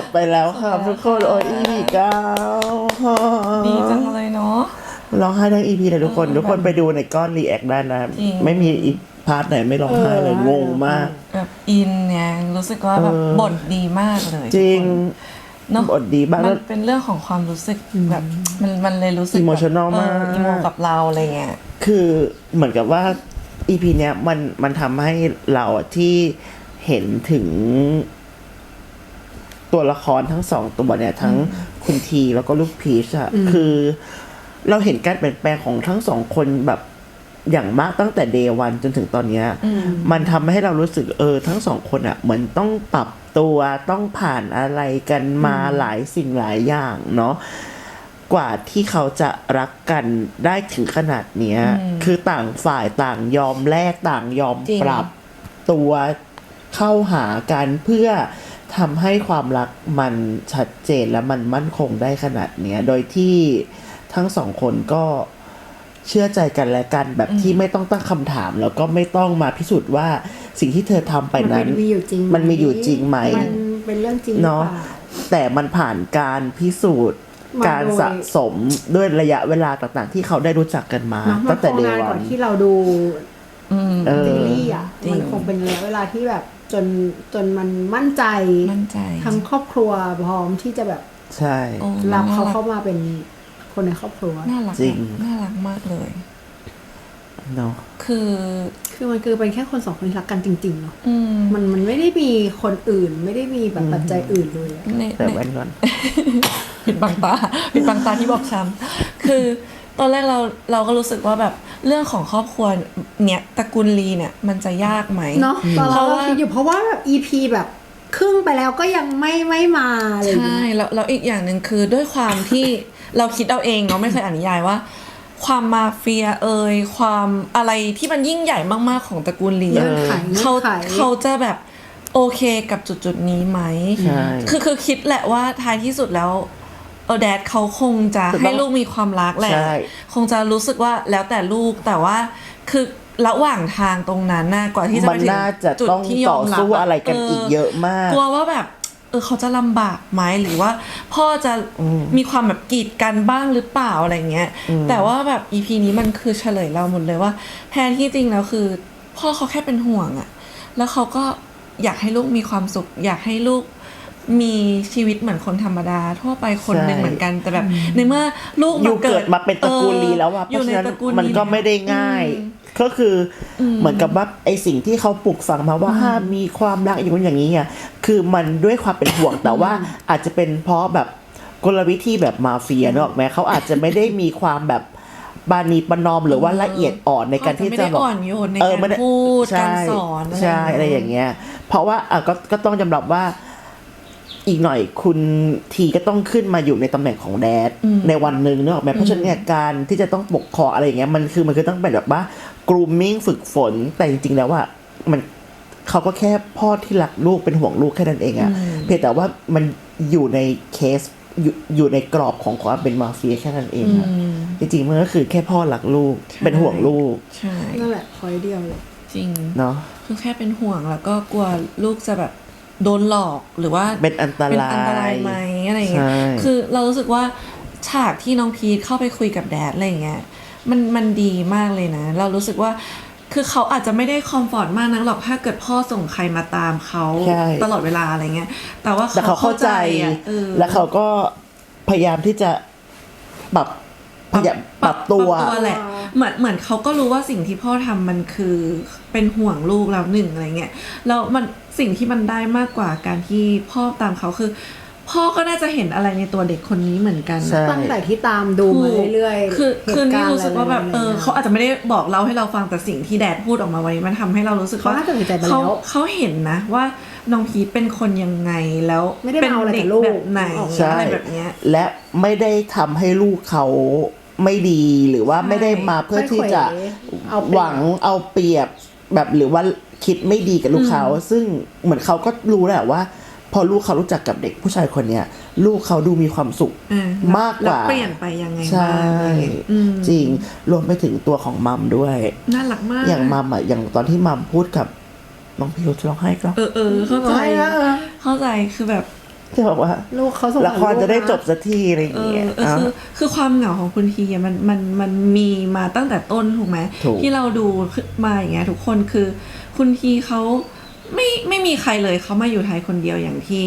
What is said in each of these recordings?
จบไปแล้วค่ะทุกคนโอ้ย EP เก้าดีจังเลยเนาะร้องไห้ทั้ง EP เลยทุกคน ทุกคนไปดูในก้อนรีแอคได้นะจริงไม่มีอีพาร์ทไหนไม่ร้องไห้เลยงงมากแบบอินเนี่ยรู้สึกว่าแบบเออบทดีมากเลย จริงเนาะบทดีมากมัแล้วนเป็นเรื่องของความรู้สึกแบบมันมันเลยรู้สึกแบบ Emotional มากอิโมกับเราอะไรเงี้ยคือเหมือนกับว่า EP เนี้ยมันมันทำให้เราอะที่เห็นถึง ตัวละครทั้งสองตัวเนี่ยทั้งคุณทีแล้วก็ลูกพีชอะคือเราเห็นการเปลี่ยนแปลงของทั้งสองคนแบบอย่างมากตั้งแต่เดวันจนถึงตอนเนี้ยมันทำให้เรารู้สึกเออ ทั้งสองคนอะเหมือนต้องปรับตัวต้องผ่านอะไรกันมาหลายสิ่งหลายอย่างเนาะกว่าที่เขาจะรักกันได้ถึงขนาดเนี้ย คือต่างฝ่ายต่างยอมแลกต่างยอมจริงปรับตัวเข้าหากันเพื่อ ทำให้ความรักมันชัดเจนและมันมั่นคงได้ขนาดเนี้ย โดยที่ทั้งสองคนก็เชื่อใจกันและกันแบบที่ไม่ต้องตั้งคำถาม แล้วก็ไม่ต้องมาพิสูจน์ว่าสิ่งที่เธอทำไปมันนั้นมีอยู่จริงมันมีอยู่จริงไหมมันเป็นเรื่องจริงหรือเนาะเปล่าแต่มันผ่านการพิสูจน์มาการโดยสะสมด้วยระยะเวลาต่างๆ ที่เขาได้รู้จักกันมาเนาะมัตั้นงคแต่งเดนานวักว่านที่เราดูอืมเออซีรีส์อะจริงมันคงเป็นระยะเวลาที่แบบ จนจนมันมั่นใจมั่นใจทั้งครอบครัวพร้อมที่จะแบบใช่โอ้รับเขาน่เข้ามาเป็นคนในครอบครัว น่ารักจริงอะน่ารักมากเลย เนาะคือคือมันคือเป็นแค่คนสองคนที่รักกันจริงๆเนาะอืมมันมันไม่ได้มีคนอื่นไม่ได้มีแบบปัจจัยอื่นเลยอะในแต่ใน แว่นก่อน ปิดบังตา ปิดบังตาที่บอกช้ำคือตอนแรกเราเราก็รู้สึกว่าแบบ เรื่องของครอบครัวเนี่ยตระกูลลีเนี่ยมันจะยากไหมเนาะตอนเพเราราะก็ว่าคิดอยู่เพราะว่าแบบ EP แบบครึ่งไปแล้วก็ยังไม่ไม่มาอะไรอย่างใช่เงี้ยแล้วแล้วอีกอย่างหนึ่งคือด้วยความที่เราคิดเอาเองเนาะไม่เคยอ่านนิยายว่า ความมาเฟียเอ่ยความอะไรที่มันยิ่งใหญ่มากๆของตระกูลลีเงื่อะอนไขเขาเงื่อนไขเขาจะแบบโอเคกับจุดจุดๆนี้ไหมใช่คือคือคิดแหละว่าท้ายที่สุดแล้วเออแดดเขาคงจะคือต้องให้ลูกมีความรักแหละ ใช่ คงจะรู้สึกว่าแล้วแต่ลูกแต่ว่าคือระหว่างทางตรงนั้นน่ะกว่าที่จะมัไปนถึงน่าจะจุดต้องที่ยต่ออมรับสู้อะไรกันอีกเยอะมาก กลัวว่าแบบเออเขาจะลำบากไหมหรือว่าพ่อจะมีความแบบกีดกันบ้างหรือเปล่าอะไรเงี้ย แต่ว่าแบบอีพีนี้มันคือเฉลยเราหมดเลยว่าแทนที่จริงแล้วคือ พ่อเขาแค่เป็นห่วงอะแล้วเขาก็อยากให้ลูกมีความสุข อยากให้ลูก มีชีวิตเหมือนคนธรรมดา ทั่วไปคนหนึ่งใช่เหมือนกันแต่แบบในเมื่อลูกอยู่เกิดมาเป็นตระกูลลีแล้วอะอเพยู่ราะในฉะนั้นตระกูลมันก็ไม่ได้ง่าย ก็คืออเหมือนกับว่าไอสิ่งที่เขาปลูกฝังมาว่าห้ามมีความรักอย่างนู้นอย่างนี้อะคือมันด้วยความเป็นห่วงแต่ว่าอาจจะเป็นเพราะแบบกลวิธีแบบมาเฟียเนกอะไหมเขาอาจจะไม่ได้มีความแบบบานีประนอมหรือว่าละเอียดอ่อนในการที่ไม่จะได้บอกอ่อนโยนในเออการไม่ได้พูดใช่การสอนใช่อะไรอย่างเงี้ย เพราะว่าอะก็ก็ต้องยอมรับว่า อีกหน่อยคุณทีก็ต้องขึ้นมาอยู่ในตำแหน่งของแดดในวันหนึ่งเนกอะไหมเพราะฉะนั้นเนี่ยการที่จะต้องปกครองอะไรอย่างเงี้ยมันคือมันคือต้องเป็นแบบว่ากรูมมิ่งฝึกฝนแต่จริงๆแล้วว่ามันเขาก็แค่พ่อที่รักลูกเป็นห่วงลูกแค่นั้นเองอะเพียงแต่ว่ามันอยู่ในเคสอยู่อยู่ในกรอบของความเป็นมาเฟียแค่นั้นเองอะจริงๆมันก็คือแค่พ่อรักลูกเป็นห่วงลูกใช่นั่นแหละพอยเดียวเลยจริงเนาะคือแค่เป็นห่วงแล้วก็กลัวลูกจะแบบ โดนหลอกหรือว่าเป็นอันตเป็นรายอันตรายไหมอะไรอย่างเงี้ยใช่คือเรารู้สึกว่าฉากที่น้องพีทเข้าไปคุยกับแดดอะไรอย่างเงี้ยมันมันดีมากเลยนะ เรารู้สึกว่าคือเขาอาจจะไม่ได้คอมฟอร์ตมากนักหรอกถ้าเกิดพ่อส่งใครมาตามเขาใช่ตลอดเวลาอะไรเงี้ย แต่ว่าแต่เขาเข้าใจอะเออและเขาก็พยายามที่จะปรับพยายามปรับตัวปรับตัวแหละ เหมือนเหมือนเขาก็รู้ว่าสิ่งที่พ่อทำมันคือเป็นห่วงลูกแล้วหนึ่งอะไรเงี้ยแล้วมันสิ่งที่มันได้มากกว่าการที่พ่อตามเขาคือ พ่อก็น่าจะเห็นอะไรในตัวเด็กคนนี้เหมือนกันใช่ตั้งแต่ที่ตามดูมาเรื่อยๆคือคือเหตุนี่กณ์รู้สึกว่าแบบะไเออเขาอาจจะไม่ได้บอกเราให้เราฟังแต่สิ่งที่แดดพูดออกมาไว้มันทำให้เรารู้สึกว่าเขาน่าจะตัดสินใจไปแล้วเขาเขาเห็นนะว่าน้องพีทเป็นคนยังไงแล้วไม่ได้เป็นมาเอาอะไรเด็กักบลูกแบบไหนใช่อะไรแบบเนี้ยและไม่ได้ทำให้ลูกเขา ไม่ดีหรือว่าใช่ไม่ได้มาเพื่อที่จะเอาเปรียบหวังเอาเปรียบแบบหรือว่าคิดไม่ดีกับลูกเขาซึ่งเหมือนเขาก็รู้แหละว่า พอลูกเขารู้จักกับเด็กผู้ชายคนเนี้ยลูกเขาดูมีความสุขเออมากกว่าแล้วเปลี่ยนไปยังไงใช่บ้างอะไรเงี้ยอืมจริงรวมไปถึงตัวของมัมด้วยน่ารักมากอย่างมัมอะอย่างตอนที่มัมพูดกับน้องพิรุธร้องไห้ก็เออเออเข้าใจเข้าใจคือแบบ ที่บอกว่าลูกเขาสงสารละครจะได้ลูกนจบสักทีอะไรอย่างเออเงี้ยเออคือคือความเหงาของคุณทีอะมันมันมันมีมาตั้งแต่ต้นถูกไหมถูกที่เราดูมาอย่างเงี้ยทุกคนคือคุณทีเขาไม่ไม่มีใครเลยเขามาอยู่ไทยคนเดียวอย่างที่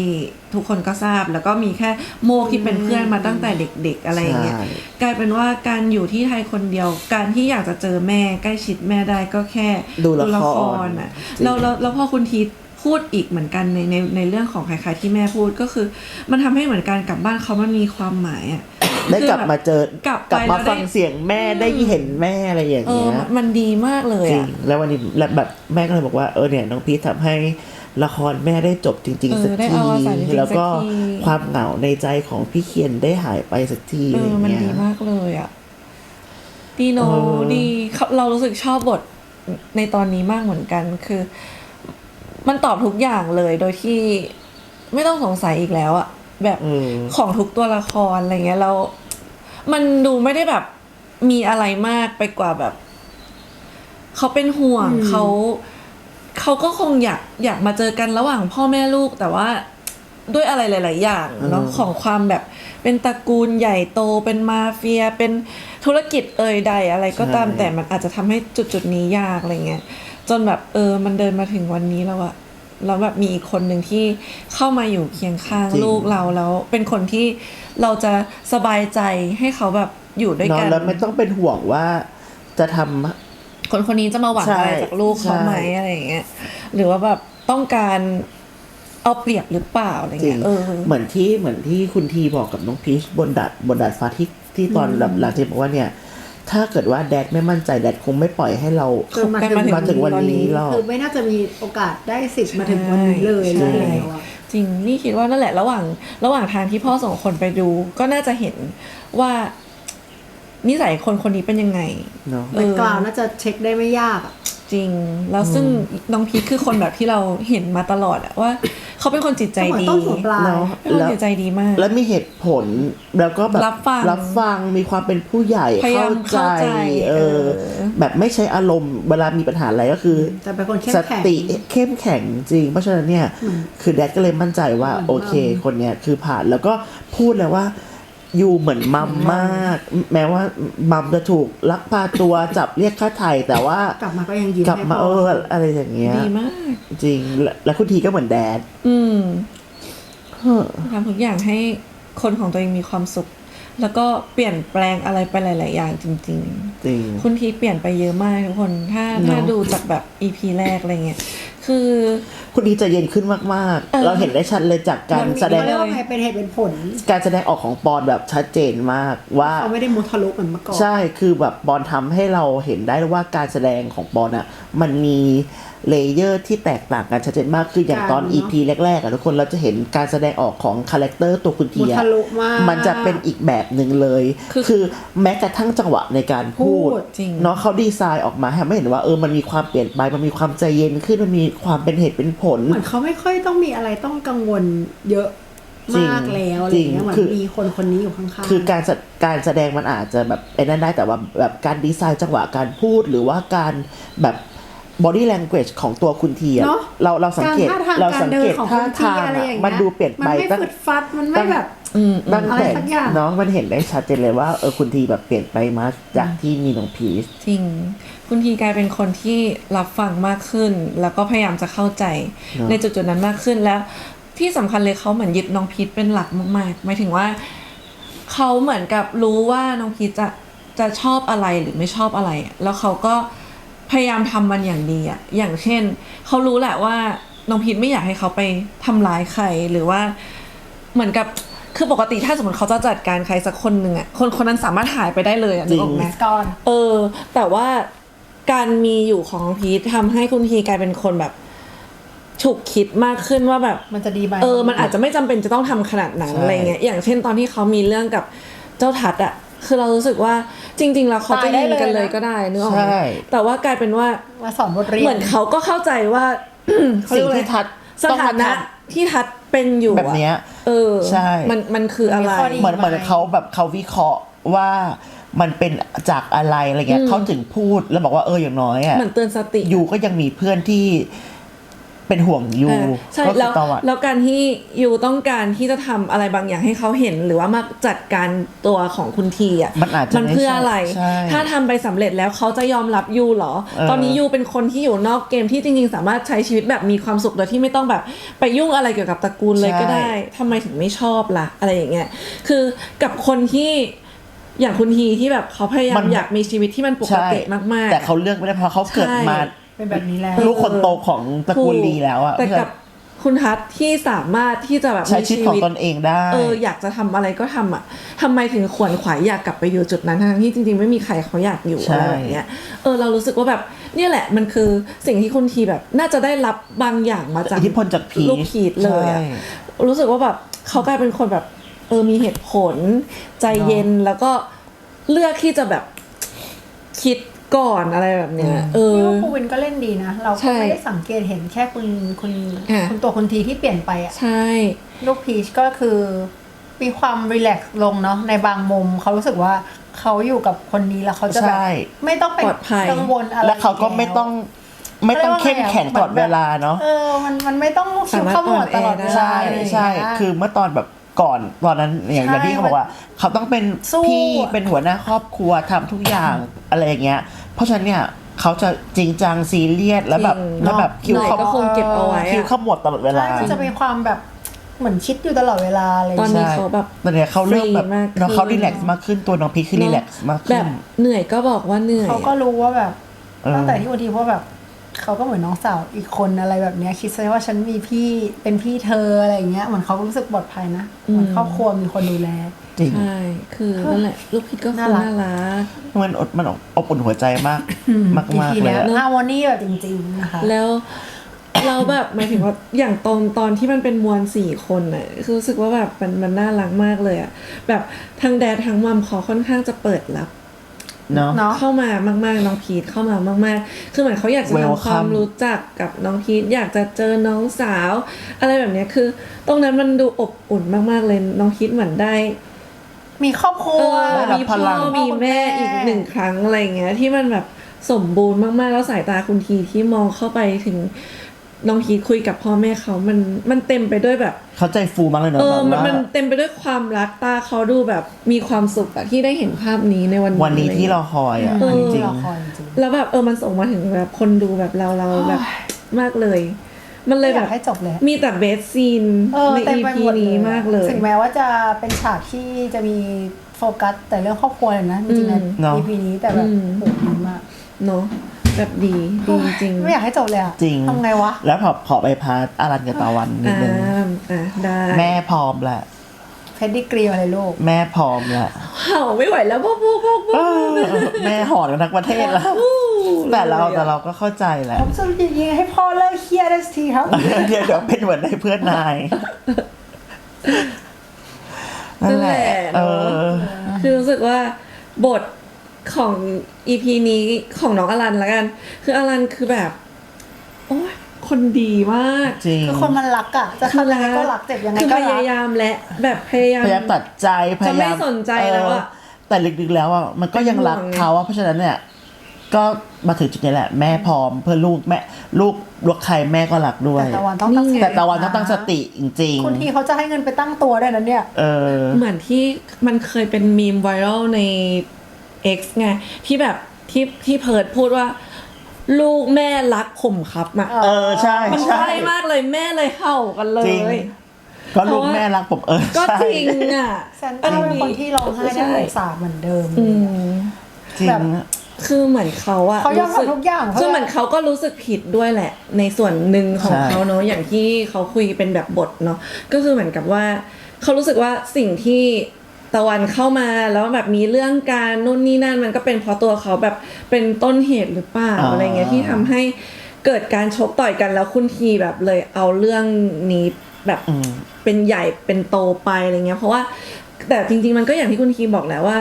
ทุกคนก็ทราบ แล้วก็มีแค่โมกที่เป็นเพื่อนมาตั้งแต่เด็ก ๆ อะไรอย่างเงี้ยใช่กลายเป็นว่าการอยู่ที่ไทยคนเดียว การที่อยากจะเจอแม่ใกล้ชิดแม่ได้ก็แค่ดูละครอะจริงแล้วแล้วแล้วพอคุณที พูดอีกเหมือนกันในในในเรื่องของคล้ายๆที่แม่พูดก็คือ มันทำให้เหมือนการกลับบ้านเขามันมีความหมายอะได้กลับมาเจอกลับไปกลับมาแล้วได้ฟังเสียงแม่ได้เห็นแม่อะไรอย่างเออเงี้ยมันมันดีมากเลยจริงอะแล้ววันนี้แล้วแบบแม่ก็เลยบอกว่าเออเนี่ยน้องพีททำให้ละครแม่ได้จบจริงเออๆสักได้ทีอวสานจริงๆแล้วก็สักทีความเหงาในใจของพี่เคียนได้หายไปสักทีเออะไรออย่างมันเงี้ยดีมากเลยอะดีโนเออดีเขาเรารู้สึกชอบบทในตอนนี้มากเหมือนกันคือ มันตอบทุกอย่างเลยโดยที่ไม่ต้องสงสัยอีกแล้วอะแบบเออของทุกตัวละครอะไรเงี้ยแล้วมันดูไม่ได้แบบมีอะไรมากไปกว่าแบบ เขาเป็นห่วงอืมเขาเขาก็คงอยากอยากมาเจอกันระหว่างพ่อแม่ลูกแต่ว่าด้วยอะไรหลาย ๆ อย่างเนาะอืมของความแบบเป็นตระกูลใหญ่โตเป็นมาเฟีย เป็นธุรกิจเอ่ยใดอะไรก็ตามแต่มันอาจจะทำให้จุดจุดๆนี้ยากอะไรเงี้ย จนแบบเออมันเดินมาถึงวันนี้แล้วอะแล้วแบบมีอีกคนหนึ่งที่เข้ามาอยู่เคียงข้างจริงลูกเราแล้ว เป็นคนที่เราจะสบายใจให้เขาแบบอยู่ด้วยเนาะกันแล้วไม่ต้องเป็นห่วงว่าจะทำคนคนนี้จะมาหวังใช่อะไรจากลูกเขาไหมใช่อะไรอย่างเงี้ยหรือว่าแบบต้องการเอาเปรียบหรือเปล่าอะไรจริเงี้งยเออเหมือนที่เหมือนที่คุณทีบอกกับน้องพีชบนดัดบนดัดฟ้าที่ที่ตอนแบบหลังจากบอกว่าเนี่ย ถ้าเกิดว่าแดดไม่มั่นใจแดดคงไม่ปล่อยให้เราจนมาถึง มาถึงวันนี้หรอก คือไม่น่าจะมีโอกาสได้สิทธิ์มาถึงวันนี้เลยใช่ แล้วอะ จริงนี่คิดว่านั่นแหละระหว่าง ระหว่างทางที่พ่อส่งคนไปดู ก็น่าจะเห็นว่า นิสัยคนคนนี้เป็นยังไง เนาะ เอแบ็อกกราวน่าจะเช็คได้ไม่ยากอะจริง แล้วซึ่งน้องพีคคือคนแบบที่เราเห็นมาตลอดอะว่า เขาเป็นคนจิตใจเหมือนดีต้นหัวปลาย เนาะเป็นคนจิตใจดีมาก แล้วมีเหตุผลแล้วก็แบบรับฟังรับฟังมีความเป็นผู้ใหญ่พยายามเข้าใจเข้าใจเออเออ แบบไม่ใช้อารมณ์เวลามีปัญหาอะไรก็คือแต่เป็นคนเข้มสแข็ง ติเข้มแข็งจริง เพราะฉะนั้นเนี่ยอืมคือแดดก็เลยมั่นใจว่าเหมือนโอเคมัมคนเนี้ยคือผ่านแล้วก็พูดเลยว่า อยู่เหมือนมัมมาก แม้ว่ามัมจะถูกลักพาตัวจับเรียกค่าไถ่แต่ว่ากลับมาก็ยังยิ้มกลับมาให้เอพ่ออะไรอย่างเงี้ยดีมาก จริงและแล้วคุณทีก็เหมือนแดด อืมเฮ้อทำทุกอย่างให้คนของตัวเองมีความสุข แล้วก็เปลี่ยนแปลงอะไรไปหลาย ๆ อย่างจริงจริงๆคุณทีเปลี่ยนไปเยอะมากทุกคน ถ้าเนอะถ้าดูจากแบบ EP แรกอะไรเงี้ย คือ คุณทีจะเย็นขึ้นมากเออ ๆ เราเห็นได้ชัดเลยจากการมันมีแสดง เขาเรียกว่าไงเป็นเหตุเป็นผลการแสดงออกของปอนแบบชัดเจนมากว่า เขาไม่ได้มุทะลุเหมือนเมื่อก่อน ใช่ คือแบบบอลทำให้เราเห็นได้ว่าการแสดงของบอลอะ มันมีเลเยอร์ที่แตกต่างกันชัดเจนมากคืออย่างตอนกันเนอะ EP แรกๆอะทุกคนเราจะเห็นการแสดงออกของคาแรคเตอร์ตัวคุณทีมุอะทะลุมากมันจะเป็นอีกแบบหนึ่งเลย คือคือแม้กระทั่งจังหวะในการพูดพูดจริง เนาะเขาดีไซน์ออกมาให้ไม่เห็นว่าเออมันมีความเปลี่ยนไปมันมีความใจเย็นขึ้นมันมีความเป็นเหตุเป็นผล เหมือนเขาไม่ค่อยต้องมีอะไรต้องกังวลเยอะจริงมากแล้วอะไรจริงเงี้ยเหมือนคือมีคนคนนี้อยู่ข้างๆ คือการแสการแสดงมันอาจจะแบบไอ้นั่นได้แต่ว่าแบบการดีไซน์จังหวะการพูดหรือว่าการแบบ body language ของตัวคุณทีอะเนอะเราเราสังเกตการท่าทางเราการสังเดิเกนตของท่าคุณทีทางอะไรอะอย่างเงี้ยมันดูเปลี่ยนมันไปไม่ตั้งฝึดฟัดมันไม่แบบ อืมอืตั้มงอะไรแต่สักอย่างเนาะมันเห็นได้ชัดเจนเลยว่าเออคุณทีแบบเปลี่ยนไปมากจากที่มีน้องพีช จริง คุณทีกลายเป็นคนที่รับฟังมากขึ้น แล้วก็พยายามจะเข้าใจ เนอะ ในจุดๆนั้นมากขึ้นแล้ว ที่สำคัญเลยเขาเหมือนยึดน้องพีทเป็นหลักมากๆหมายถึงว่าเขาเหมือนกับรู้ว่าน้องพีทจะจะชอบอะไรหรือไม่ชอบอะไรอะแล้วเขาก็ พยายามทำมันอย่างดีอะอย่างเช่น เขารู้แหละว่าน้องพีทไม่อยากให้เขาไปทำร้ายใครหรือว่าเหมือนกับคือปกติถ้าสมมติเขาจะจัดการใครสักคนหนึ่งอะคนคนนั้นสามารถหายไปได้เลยอะนึกออกไหมก่อนเออ แต่ว่าการมีอยู่ของน้องพีททำให้คุณทีกลายเป็นคนแบบฉุกคิดมากขึ้นว่าแบบมันจะดีไหมเออมันอาจจะไม่จำเป็นจะต้องทำขนาดนั้นใช่อะไรเงี้ยอย่างเช่นตอนที่เขามีเรื่องกับเจ้าทัดอะ คือเรารู้สึกว่าจริงๆแล้วเขาจะตายได้ยิงกันเลยนะเลยก็ได้นึกออกไหมใช่ แต่ว่ากลายเป็นว่ามาสอนบทเรียน เหมือนเขาก็เข้าใจว่าเขาเรีสิ่ยงกว่าอะไรที่ทัดสต้องถามานะทที่ทัดเป็นอยู่อะแบบเนี้ยเออใช่ มันมันคืออะไร มันมีข้อดีำเหมือนเหมือนเขาแบบเขาวิเคราะห์ว่ามันเป็นจากอะไรอะไรเงี้ยอืมเขาถึงพูดแล้วบอกว่าเอออย่างน้อยอะ เหมือนเตือนสติ ยูก็ยังมีเพื่อนที่ เป็นห่วงยูเออใช่ก็คืแล้อวตะวันแล้วการที่ยูต้องการที่จะทำอะไรบางอย่างให้เขาเห็น หรือว่ามาจัดการตัวของคุณทีอะมันอาจจะมันเพื่ออะไรใช่ถ้าทำไปสำเร็จแล้วเขาจะยอมรับยูเหรอเออตอนนี้ยูเป็นคนที่อยู่นอกเกมที่จริงๆ สามารถใช้ชีวิตแบบมีความสุขโดยที่ไม่ต้องแบบไปยุ่งอะไรเกี่ยวกับตระกูลเลยก็ได้ทำไมถึงไม่ชอบล่ะ อะไรอย่างเงี้ยคือกับคนที่อย่างคุณทีที่แบบเขาพยายามอยากมีชีวิตที่มันปกใช่ติมากๆ แต่เขาเลือกไม่ได้เพราะเขาเกิดมาใช่ เป็นแบบนี้แล้วลูกคนโตของตระกูลลีแล้วอะแต่กับคุณทัศน์ที่สามารถที่จะแบบใช้มีชีวิตของตนเองได้ เอออยากจะทำอะไรก็ทำอะทำไมถึงขวนขวายอยากกลับไปอยู่จุดนั้นทั้งที่จริงๆ ไม่มีใครเขาอยากอยู่ใช่อะไรแบบเนี้ยเออเรารู้สึกว่าแบบเนี่ยแหละมันคือสิ่งที่คุณทีแบบน่าจะได้รับบางอย่างมาจากอิทธิพลจากพีชลูกพีชเลยอะใช่รู้สึกว่าแบบเขากลายเป็นคนแบบเออมีเหตุผลใจเย็นแล้วก็เลือกที่จะแบบคิด ก่อนอะไรแบบเนี้ยเออนี่ว่าภูวินก็เล่นดีนะ เราใช่ก็ไม่ได้สังเกตเห็นแค่คุณคุณอะคุณตัวคุณทีที่เปลี่ยนไปอะใช่ ลูกพีชก็คือมีความรีแลกซ์ลงเนาะในบางมุมเขารู้สึกว่าเขาอยู่กับคนนี้แล้วเขาจะแบบใช่ไม่ต้องไปปลอดภัยกังวลอะไรและเขาก็ไม่ต้องไม่ต้องเขาเข้มรียกว่าไงะแข็งตลอดเวลาเนาะเออมันมันไม่ต้องคิวสามารถเข้าหมดตลอดเวลาใช่อะไรอย่างใช่เงี้ยคือเมื่อตอนแบบก่อนตอนนั้นอย่างใช่อย่างที่เขาบอกว่า เขาต้องเป็นสู้พี่เป็นหัวหน้าครอบครัวทำทุกอย่างอะไรอย่างเงี้ย เพราะฉะนั้นเนี่ยเขาจะจริงจังซีเรียสแล้วแบบจริงแล้วแบบคิวเหนื่อยเขาก็คงเก็บเอาไว้คิวอะเขาหมดตลอดเวลาใช่จะมีความแบบเหมือนคิดอยู่ตลอดเวลาอะไรอย่างตอนเงี้ยนี้ใช่เขาแบบตอนเนี้ยเขาเริ่มแบบฟรีมากขึ้นเนาะเขารีแลกซ์มากขึ้นตัวน้องพีคคือรีแลกซ์มากแบขึ้นบเหนื่อยก็บอกว่าเหนื่อยเขาก็รู้ว่าแบบเออตั้งแต่ที่วันทีว่าแบบเขาก็เหมือนน้องสาวอีกคนอะไรแบบเนี้ยคิดซะว่าฉันมีพี่เป็นพี่เธออะไรอย่างเงี้ยเหมือนเขารู้สึกปลอดภัยนะเหมือนครอบครัวมีคนดูแล จริง ใช่คือนั่นแหละลูกพิษก็คือน่ารักน่ารัก มันอดมันอบอุ่นหัวใจมาก มากอีมากพีเลเนี้ยยอะเนอะฮาร์โมนีแบบจริงๆนะคะ แล้ว เราแบบหมายถึงว่าอย่างตอนตอนที่มันเป็นมวลสี่คนน่ะคือรู้สึกว่าแบบมันมันน่ารักมากเลยอะแบบทั้งแดดทั้งมัมเขาค่อนข้างจะเปิดรับ เนาะ เนาะ เข้ามามากๆน้องพีทเข้ามามากๆ คือเหมือนเขาอยากจะ Welcome ทำความรู้จักกับน้องพีทอยากจะเจอน้องสาว อะไรแบบเนี้ยคือ ตรงนั้นมันดูอบอุ่นมากๆเลยน้องพีทเหมือนได้ มีครอบครัเอวอได้รับมีพพ่อลังมีแม่อีกหนึ่งครั้งอะไรอย่างเงี้ย ที่มันแบบสมบูรณ์มากๆ แล้วสายตาคุณทีที่มองเข้าไปถึงน้องพีทคุยกับพ่อแม่เขามันมันเต็มไปด้วยแบบ เขาใจฟูมากเลยเนาะเออแบบมันว่ามันเต็มไปด้วยความรักตาเขาดูแบบมีความสุขอะที่ได้เห็นภาพนี้ในวันนี้วันนี้ที่เราคอยอะเออ จริงรอคอยจริง แล้วแบบเออมันส่งมาถึงแบบคนดูแบบเราเราแบบมากเลย มันๆเลยอแบยาบกให้จบเลย มีแต่เบสซีนเออใน เต็มไป EP หมดเลยนี้มากเลย ถึงแม้ว่าจะเป็นฉากที่จะมีโฟกัส แต่เรื่องครอบครัวเลยนะจริงๆในอืมเนอะ EP นี้แต่แบบอืม โหดีมากเนาะแบบดีดีจริงไม่อยากให้จบเลยอะจริงทำไงวะ แล้วพอขอไปพาร์ทอารันกับตะวันนิดอ่านึง อะได้ แม่พร้อมแหละ เพดดิกรีมาเลยลูกแม่พร้อมแหละเห่าไม่ไหวแล้วพวกพวกพวกพวเอกอแม่หอนกันทั้งประเทศแล้ว แต่เราแต่เราก็เข้าใจแหละผมจะยิงให้พ่อเลิกเครียดได้สักทีครับเดี๋ยวเดี๋ยวเป็นเหมือนในเพื่อนนายนั่นแหละเออคือรู้สึกว่าบทของอีพีนี้ของน้องอลันละกัน คืออลันคือแบบโอ้ย คนดีมากจริงคือคนมันรักอะจะทำยังไงก็รักเจ็บยังไงคือก็พรักยายามและแบบพยายามพยายามตัดใจพยายามจะไม่สนใจแล้วอะเแต่ลึกๆแล้วอะมันก็ยังรักเขาอะเพราะฉะนั้นเนี่ย ก็มาถึงจุดนี้แหละ แม่พร้อมเพื่อลูกแม่ลูกลูกใครแม่ก็รักด้วย แต่ตะวันต้องตั้งสติแต่ตะวันต้องตั้งสติจริง คุณทีเขาจะให้เงินไปตั้งตัวด้วยนะเนี่ย ๆ เออ เหมือนที่มันเคยเป็นมีมไวรัลใน X ไงที่แบบที่ที่เพิร์ดพูดว่า ลูกแม่รักผมครับอะเอเออใช่มันใช่ใช่มากเลยแม่เลยเห่ากันเลจริง ย ก็ลูกแม่รักผมเออก็ใช่จริงอะแซนต้าเป็นคนที่ร้องไห้ได้สงสารเหมือนเดิม อืมจริง แบบ คือเหมือนเขาอะเขายอมรู้สึทำทุกอย่างเพื่อคือเหมือนเขาก็รู้สึกผิดด้วยแหละ ในส่วนหนึ่งของใช่ เขาเนาะอย่างที่เขาคุยเป็นแบบบทเนาะก็คือเหมือนกับว่า เขารู้สึกว่าสิ่งที่ ตะวันเข้ามาแล้วแบบมีเรื่องการนู่นนี่นั่นมันก็เป็นเพราะตัวเขาแบบเป็นต้นเหตุหรือเปล่าอ่าอะไรเงี้ยที่ทำให้เกิดการชกต่อยกันแล้วคุณทีแบบเลยเอาเรื่องนี้แบบอืมเป็นใหญ่เป็นโตไปอะไรเงี้ย เพราะว่าแต่จริง ๆ มันก็อย่างที่คุณทีบอกแหล้วว่า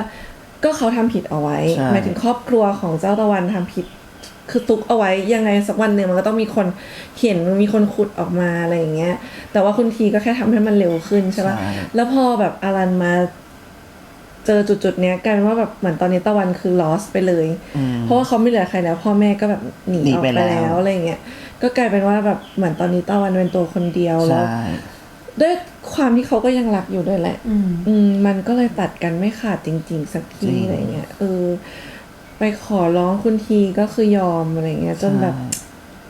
ก็เขาทำผิดเอาไว้ใช่หมายถึงครอบครัวของเจ้าตะวันทำผิด คือตุกเอาไว้ยังไงสักวันหนึ่งมันก็ต้องมีคนเห็นมีคนขุดออกมาอะไรอย่างเงี้ย แต่ว่าคุณทีก็แค่ทำให้มันเร็วขึ้นใช่ปะใช่แล้วพอแบบอารันมา เจอจุดๆเนี้ยกลายเป็นว่าแบบเหมือนตอนนี้ตะวันคือ lost ไปเลยอืมเพราะว่าเขาไม่เหลือใครแล้วพ่อแม่ก็แบบหนีหนีออกไปไปแล้วแล้วอะไรเงี้ยก็กลายเป็นว่าแบบเหมือนตอนนี้ตะวันเป็นตัวคนเดียวแล้วใช่ด้วยความที่เขาก็ยังรักอยู่ด้วยแหละ อืมอืมมันก็เลยตัดกันไม่ขาดจริง ๆ สักทีจริงอะไรเงี้ยเออ ไปขอร้องคุณทีก็คือยอมอะไรเงี้ยจนแบบใช่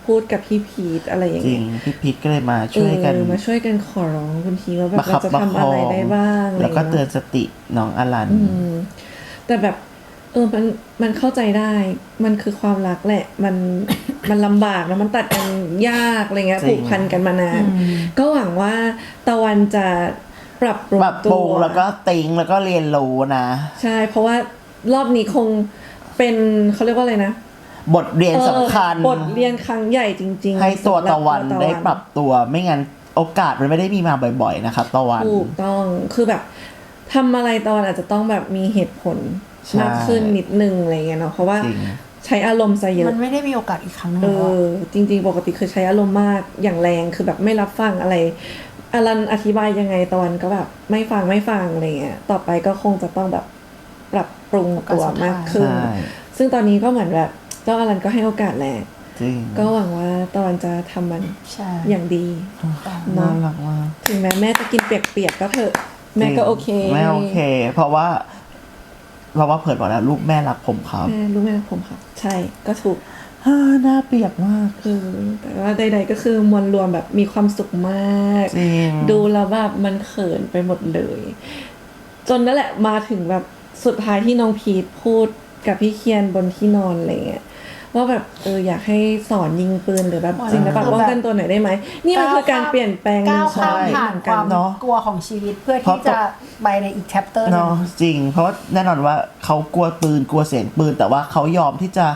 พูดกับพี่พีทอะไรอย่างจริงเงี้ยพี่พีทก็เลยมาช่วยกันเออมาช่วยกันขอร้องคุณทีว่าแบบมาเราขับจะมาทำคอะอไรได้บ้างแล้วก็ะไรงี้ยเตือนสติน้องอลัน อืมแต่แบบ เออมันมันเข้าใจได้ มันคือความรักแหละ มัน มันลำบากแล้วมันตัดกันยากอะไรเงี้ยจริผูงกพันกันมานาน ก็หวังว่าตะวันจะปรับปรุงปรับปตัรุงวแล้วก็ติงแล้วก็เรียนรู้นะ ใช่ เพราะว่ารอบนี้คงเป็นเขาเรียกว่าอะไรนะ บทเรียนสำคัญเออบทเรียนครั้งใหญ่จริง ๆ ให้ตัวสำหรับตะวันตัวได้ปรับตัวไม่งั้นโอกาสมันไม่ได้มีมาบ่อย ๆ นะครับตะวันถูกต้องคือแบบทำอะไรตะวันอาจจะต้องแบบมีเหตุผลใช่มากขึ้นนิดนึงอะไรเงี้ยเนาะเพราะว่าจริงใช้อารมณ์ซะเยอะมันไม่ได้มีโอกาสอีกครั้งหนึงเอแล้วอะอจริง ๆ ปกติคือใช้อารมณ์มากอย่างแรงคือแบบไม่รับฟังอะไรอลันอธิบายยังไงตะวันก็แบบไม่ฟังไม่ฟังอะไรเงี้ยต่อไปก็คงจะต้องแบบปรับปรุงตัวมากขึ้นใช่ซึ่งตอนนี้ก็เหมือนแบบ เจ้าอลันก็ให้โอกาสแหละ จริงก็หวังว่าตะวันจะทำมันใช่อย่างดีน่ารักมากถึงแม้แม่จะกินเปียกๆก็เถอะ แม่ก็โอเคแม่โอเค เพราะว่าเพราะว่าเผิดบอกแล้วลูกแม่รักผมครับแม่รู้ไหมผมค่ะ ใช่ก็ถูก ฮ่าหน้าเปียกมาก เออแต่ว่าใดๆก็คือมวลรวมแบบมีความสุขมาก จริง ดูแล้วแบบมันเขินไปหมดเลย จนนั่นแหละมาถึงแบบสุดท้ายที่น้องพีทพูดกับพี่เคียนบนที่นอนอะไรเงี้ย ว่าแบบเอออยากให้สอนยิงปืนหรือแบบศิลปะป้องกันตัวหน่อยได้ไหมนี่มันคือการเปลี่ยนแปลงก้าวชีข้ามวิตผ่าเหนมือนคกันวามเนอะกลัวของชีวิตเพื่อเพราะที่จะไปในอีกแชปเตอร์หนึง เนาะจริง เพราะว่าแน่นอนว่าเขากลัวปืนกลัวเสียงปืน แต่ว่าเขายอมที่จะ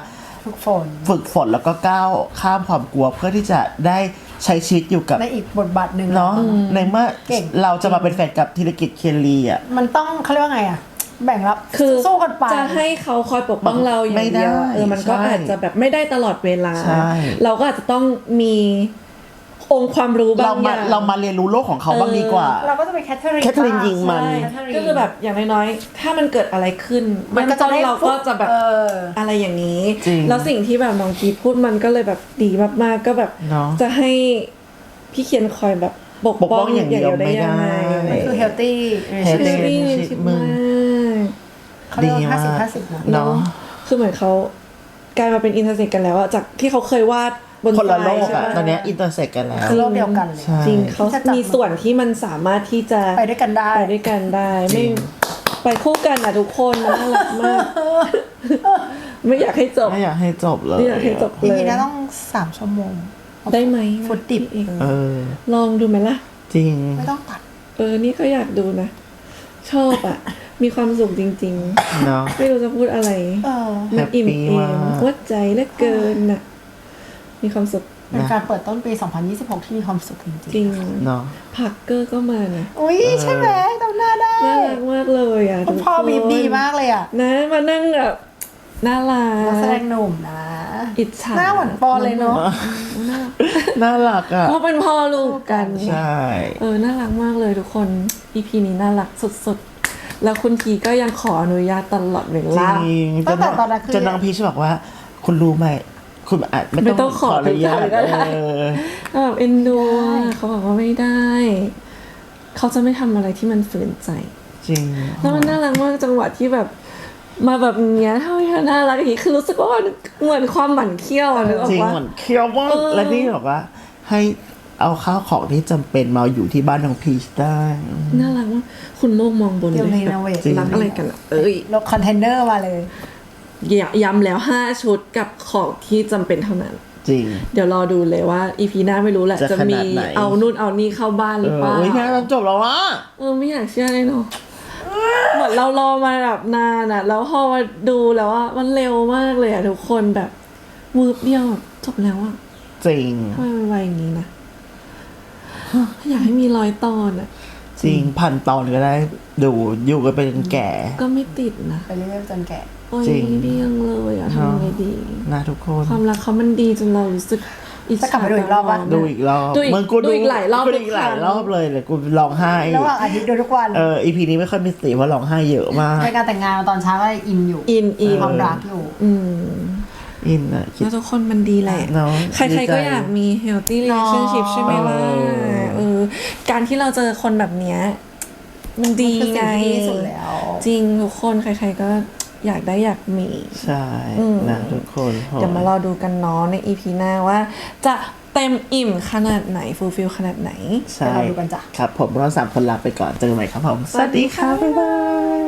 ฝึกฝนฝึกฝนแล้วก็ก้าวข้ามความกลัวเพื่อที่จะได้ใช้ชีวิตอยู่กับในอีกบทบาทหนึ่ง เนาะในเมื่อเก่ง เราจะมาเป็นแฟนกับธีรกิจเคียนรีอะ มันต้องเขาเรียกว่าไงอะ แบ่งรับคือสู้กันไป จะให้เขาคอยปกป้องเราอย่างเดียวอะไม่ได้เออมันก็ใช่อาจจะแบบไม่ได้ตลอดเวลาใช่เราก็อาจจะต้องมีองค์ความรู้บาเรางอมาย่างเรามาเรียนรู้โลกของเขาบ้างดีกว่า เราก็จะเป็นแคทเธอรีนแคทเธอรีนยิงมันใช่แคทเธรีนก็คือแบบอย่างน้อยๆ ถ้ามันเกิดอะไรขึ้น มันก็จะได้เราก็จะแบบเอออะไรอย่างนี้จริงแล้วสิ่งที่แบบน้องกีพูดมันก็เลยแบบดีมากๆ ก็แบบเนาะจะให้พี่เคียนคอยแบบปกปกป้องอย่างเดียวได้ยังไงไม่ได้มันคือ healthy เฮลเฮตี้ลตี้ชิชิปปมึมางก เขาเรียกดีว่าห้าสิบมากห้าสิบนะเนาะคือเหมือนเขากลายมาเป็นอินเตอร์เซ็ตกันแล้วอะจากที่เขาเคยวาดบนคนละโลกทรายอะใช่ปตอนเนี้ยอินเตอร์เซ็กกันแล้วโลกเดียวกันเลยใช่จริงเขาที่จะจับมีส่วนที่มันสามารถที่จะไปด้วยกันได้ไปด้วยกันได้จริไม่งไปคู่กันอะทุกคนมันน่ารักมาก ไม่อยากให้จบไม่อยากให้จบเลยไม่อยากให้จบอีเลพียน่าต้องสามชั่วโมงได้ไหมฟุตดิบเองเออลองดูไหมล่ะ จริงไม่ต้องตัด เออนี่ก็อยากดูนะ ชอบอะ มีความสุขจริง เนาะ ๆ ไม่รู้จะพูดอะไรเออมันอิ่ม Happy เอมามกหัวใจเหลือเกินน่ะ มีความสุขเป็นการเปิดต้นปี 2026 ที่มีความสุขจริงจริงเนาะพักเกอร์ก็มานะๆอุ้ยใช่ไหมจำหน้าได้น่ารักมากเลยอะคุณทุกพ่อคนบีบดีมากเลยอะนะมานั่งแบบน่ารันักแสดกงหนุ่มนะ อิจฉาหน้าเหมือนปอนเลยเนาะ น่ารักอะเขาเป็นพ่อลูกกัน ใช่ เออ น่ารักมากเลยทุกคน EP นี้น่ารักสุดๆ แล้วคุณทีก็ยังขออนุญาตตลอดเวจลา ริงตั้งแต่ตอนนั้นคือ จนน้องพีชบอกว่า คุณรู้ไหมคุณอาจไม่ไม่ต้ต้อองงขขอออนุญาตก็ได้ เออก็แบบเอ็นดูอะเขาบอกว่าไม่ได้ เขาจะไม่ทำอะไรที่มันฝืนใจ จริง แล้วมันน่ารักมากจังหวะที่แบบ มาแบบเนี้ยเท่าที่น่ารักอย่างนี้คือรู้สึกว่ามันเหมือนความหมั่นเคี้ยวอะนึกออจริกงว่า เหมือนเคี้ยวมากเออ และนี่บอกว่าให้ เอาข้าวของที่จำเป็นมาอยู่ที่บ้านของพีชได้ น่ารักมากคุณโลกมองบนเดี๋ยวเลยรีโนเวทจริง รักอะไรกันอะเอ้ยรถคอนเทนเนอร์มาเลย ย้ย้ำแล้วห้าชุดกับของที่จำเป็นเท่านั้น จริง เดี๋ยวรอดูเลยว่าอีพีหน้าไม่รู้แหละจะจะขนามีดไหน เอานู่นเอานี่เข้าบ้านหเอรืออเปล่าโอ้ยแค่ตอนจบแล้วอะเออไม่อยากเชื่อเลยเนาะเหมือนเรารอมาแบบนานอะแล้วพอมาดูแล้วว่ามันเร็วมากเลยอะทุกคนแบบวืบเดียวแบบจบแล้วอะจริง ทำไมมันไวอย่างนี้นะ อยากให้มีร้อยตอนอะจริงพันตอนก็ได้ดูอยู่กันเป็นแก่ ก็ไม่ติดนะไปเรื่อยๆจนแก่โอ้ยจริงเดี้ยงเลยอะเนอะทำไงดี นะทุกคน ความรักเขามันดีจนเรารู้สึกอิจจะกลับฉาไปดูอีกรอบปะตาดูอีกรอบดูอีกมึงกูดูอีกหลายรอบกูดูอีกหลายทุกครั้งรอบเลยเลยกูร้องไห้ระหว่างอาทิตย์ดูทุกวันเอออีพีนี้ไม่ค่อยมีสติเพราะร้องไห้เยอะมากไปงานแต่งงานตอนเช้าก็อินอยู่อินอินความรักอยู่ อืมอินอะคิด แล้วทุกคนมันดีแหละ เนอะใครดีๆใจก็อยากมี healthy relationship เนอะใช่ไหมล่ะ เออเออ การที่เราเจอคนแบบเนี้ยมันดีคือไงสิ่งที่ดีที่สุดแล้ว จริงทุกคนใคร ๆก็อยากได้อยากมี ใช่อืมนะทุกคนโหเดี๋ยวมารอดูกันเนาะใน EP หน้าว่า จะเต็มอิ่มขนาดไหนฟูลฟิลขนาดไหนใช่เดี๋ยวเราดูกันจ้ะครับ ผมเราสามคนลาไปก่อนเจอกันใหม่ครับผม สวัสดีค่ะ บ๊ายบาย